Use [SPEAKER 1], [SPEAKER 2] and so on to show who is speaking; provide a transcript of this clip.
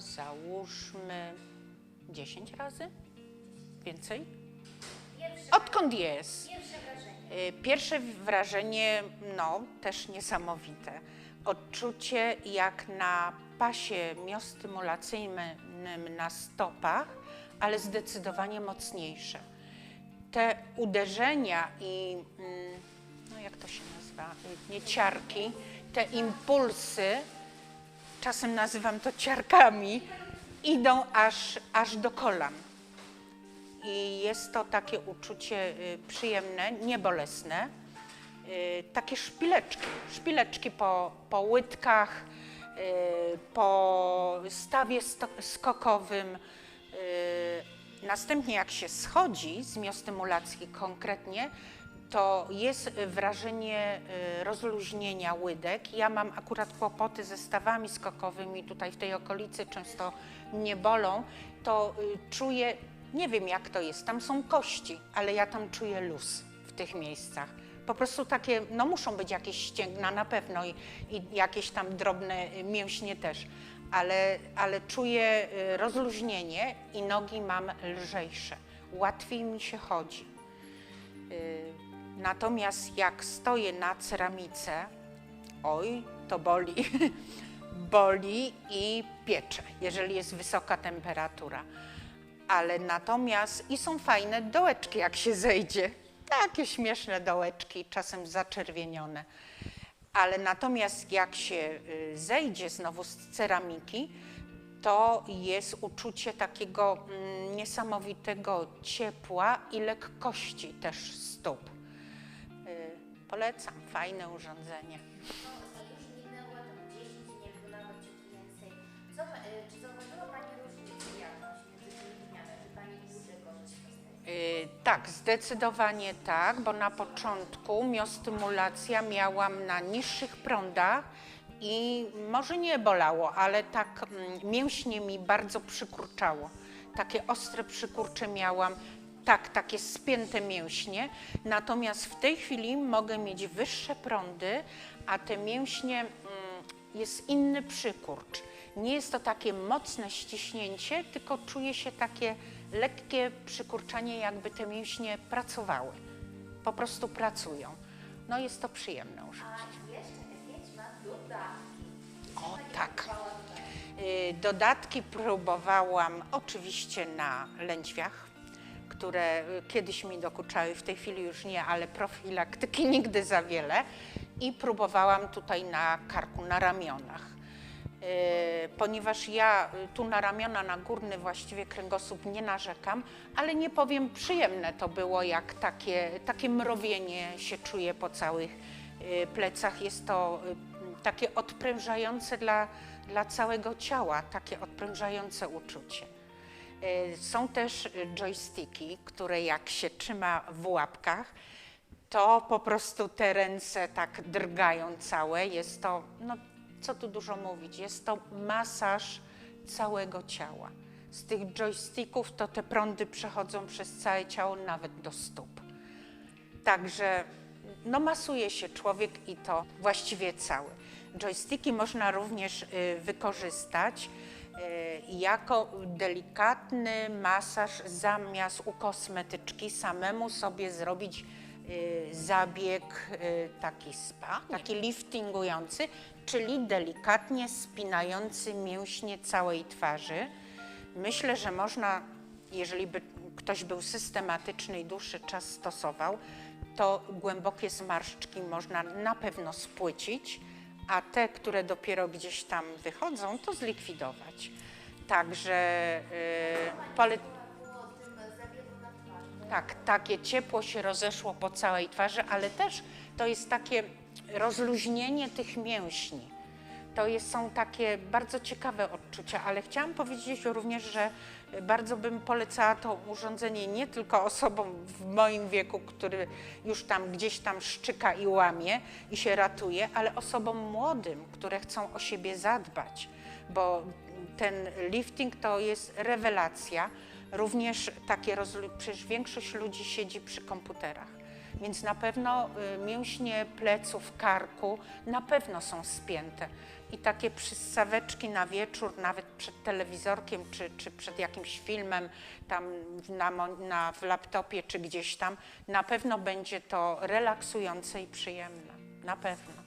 [SPEAKER 1] załóżmy, 10 razy? Więcej? Odkąd jest? Y, Pierwsze wrażenie, no, też niesamowite. Odczucie jak na pasie miostymulacyjnym na stopach, ale zdecydowanie mocniejsze. Te uderzenia i, mm, no jak to się nazywa, Y, nie ciarki, te impulsy, czasem nazywam to ciarkami, idą aż, aż do kolan. I jest to takie uczucie y, przyjemne, niebolesne. Y, Takie szpileczki, szpileczki po, po łydkach, y, po stawie skokowym. Następnie jak się schodzi z miostymulacji konkretnie, to jest y, wrażenie y, rozluźnienia łydek. Ja mam akurat kłopoty ze stawami skokowymi tutaj w tej okolicy, często mnie bolą, to y, czuję, nie wiem jak to jest, tam są kości, ale ja tam czuję luz w tych miejscach. Po prostu takie, no muszą być jakieś ścięgna na pewno i, i jakieś tam drobne mięśnie też, ale, ale czuję rozluźnienie i nogi mam lżejsze. Łatwiej mi się chodzi. Y, Natomiast jak stoję na ceramice, oj, to boli. boli i piecze, jeżeli jest wysoka temperatura. Ale natomiast i są fajne dołeczki, jak się zejdzie. Takie śmieszne dołeczki, czasem zaczerwienione. Ale natomiast jak się y, zejdzie znowu z ceramiki, to jest uczucie takiego mm, niesamowitego ciepła i lekkości też stóp. Polecam, fajne urządzenie.
[SPEAKER 2] No, już minęło tam 10 dni, jakby nawet ciut więcej. Co, pa- y, czy zauważyła Pani różnicę jakąś między tymi dniami? Czy Pani dłużej korzysta z tego?
[SPEAKER 1] Y, Tak, zdecydowanie tak, bo na początku miostymulacja miałam na niższych prądach i może nie bolało, ale tak mm, mięśnie mi bardzo przykurczało. Takie ostre przykurcze miałam, tak, takie spięte mięśnie. Natomiast w tej chwili mogę mieć wyższe prądy, a te mięśnie mm, jest inny przykurcz. Nie jest to takie mocne ściśnięcie, tylko czuje się takie lekkie przykurczanie, jakby te mięśnie pracowały. Po prostu pracują. No jest to przyjemne uczucie.
[SPEAKER 2] A jeszcze jakieś ma dodatki?
[SPEAKER 1] O tak. Y, Dodatki próbowałam oczywiście na lędźwiach, które y, kiedyś mi dokuczały, w tej chwili już nie, ale profilaktyki nigdy za wiele. I próbowałam tutaj na karku, na ramionach. Y, Ponieważ ja y, tu na ramiona, na górny właściwie kręgosłup nie narzekam, ale nie powiem, przyjemne to było, jak takie, takie mrowienie się czuje po całych plecach. Jest to takie odprężające dla, dla całego ciała, takie odprężające uczucie. Y, Są też y, joysticki, które jak się trzyma w łapkach, to po prostu te ręce tak drgają całe. Jest to, no co tu dużo mówić, jest to masaż całego ciała. Z tych joysticków to te prądy przechodzą przez całe ciało, nawet do stóp. Także no, masuje się człowiek i to właściwie cały. Joysticki można również y, wykorzystać jako delikatny masaż zamiast u kosmetyczki samemu sobie zrobić y, zabieg y, taki spa, taki liftingujący, czyli delikatnie spinający mięśnie całej twarzy. Myślę, że można, jeżeli by ktoś był systematyczny i dłuższy czas stosował, to głębokie zmarszczki można na pewno spłycić, a te, które dopiero gdzieś tam wychodzą, to zlikwidować. Także yy, pole... Tak, takie ciepło się rozeszło po całej twarzy, ale też to jest takie rozluźnienie tych mięśni. To jest, są takie bardzo ciekawe odczucia, ale chciałam powiedzieć również, że bardzo bym polecała to urządzenie nie tylko osobom w moim wieku, który już tam gdzieś tam szczyka i łamie i się ratuje, ale osobom młodym, które chcą o siebie zadbać, bo ten lifting to jest rewelacja. Również takie, przecież większość ludzi siedzi przy komputerach. Więc na pewno y, mięśnie pleców, karku na pewno są spięte. I takie przystaweczki na wieczór, nawet przed telewizorkiem czy, czy przed jakimś filmem, tam na, na, w laptopie czy gdzieś tam, na pewno będzie to relaksujące i przyjemne. Na pewno.